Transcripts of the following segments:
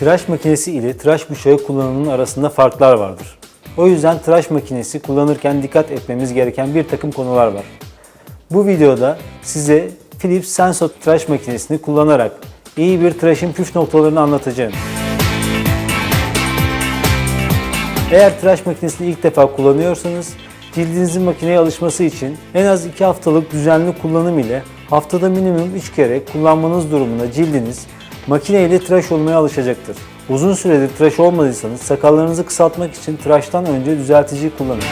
Tıraş makinesi ile tıraş bıçağı kullanımının arasında farklar vardır. O yüzden tıraş makinesi kullanırken dikkat etmemiz gereken bir takım konular var. Bu videoda size Philips Senso tıraş makinesini kullanarak iyi bir tıraşın püf noktalarını anlatacağım. Eğer tıraş makinesini ilk defa kullanıyorsanız cildinizin makineye alışması için en az 2 haftalık düzenli kullanım ile haftada minimum 3 kere kullanmanız durumunda cildiniz makine ile tıraş olmaya alışacaktır. Uzun süredir tıraş olmadıysanız sakallarınızı kısaltmak için tıraştan önce düzeltici kullanın.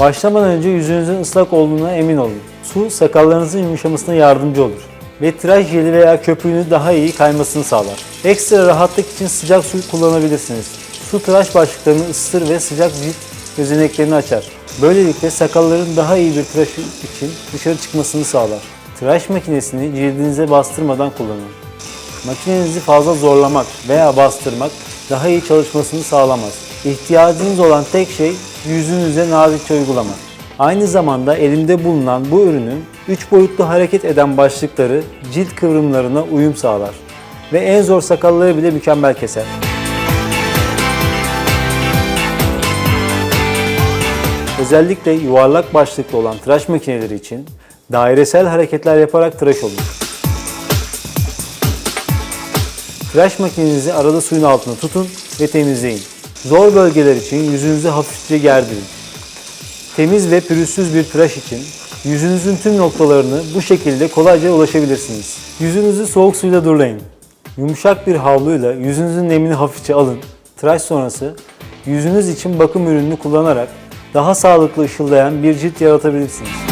Başlamadan önce yüzünüzün ıslak olduğuna emin olun. Su sakallarınızın yumuşamasına yardımcı olur ve tıraş jeli veya köpüğünü daha iyi kaymasını sağlar. Ekstra rahatlık için sıcak su kullanabilirsiniz. Su tıraş başlıklarını ısıtır ve sıcak cilt gözeneklerini açar. Böylelikle sakalların daha iyi bir tıraş için dışarı çıkmasını sağlar. Tıraş makinesini cildinize bastırmadan kullanın. Makinenizi fazla zorlamak veya bastırmak daha iyi çalışmasını sağlamaz. İhtiyacınız olan tek şey yüzünüze nazikçe uygulamak. Aynı zamanda elimde bulunan bu ürünün 3 boyutlu hareket eden başlıkları cilt kıvrımlarına uyum sağlar ve en zor sakalları bile mükemmel keser. Özellikle yuvarlak başlıklı olan tıraş makineleri için dairesel hareketler yaparak tıraş olun. Tıraş makinenizi arada suyun altına tutun ve temizleyin. Zor bölgeler için yüzünüzü hafifçe gerdirin. Temiz ve pürüzsüz bir tıraş için yüzünüzün tüm noktalarını bu şekilde kolayca ulaşabilirsiniz. Yüzünüzü soğuk suyla durulayın. Yumuşak bir havluyla yüzünüzün nemini hafifçe alın. Tıraş sonrası yüzünüz için bakım ürününü kullanarak daha sağlıklı ışıldayan bir cilt yaratabilirsiniz.